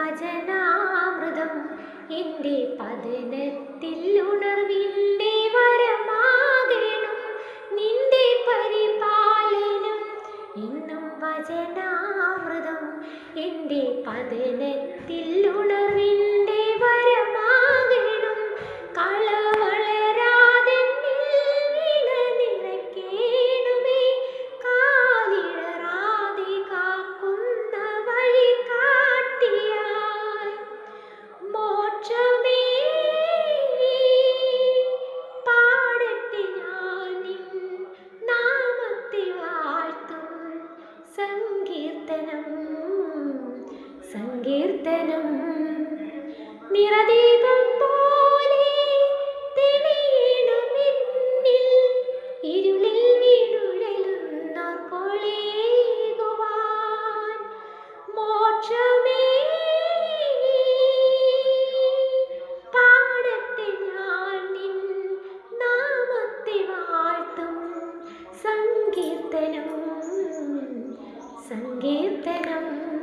വചനാമൃതം എന്റെ പതനത്തിൽ ഉണർവിന്റെ വരമാകണം. നിന്റെ പരിപാലനം ഇന്നും വചനാമൃതം എന്റെ പതനത്തിൽ സങ്കീർത്തനം സങ്കീർത്തനം. നിറദീപം പോലെ ഇരുളിൽ വീടുഴലുന്നോർ കൊളേകുവാൻ മോക്ഷമേ. പാടത്തെ ഞാൻ നിൻ നാമത്തെ വാഴ്ത്തും സങ്കീർത്തനം. സങ്കീർത്തനം.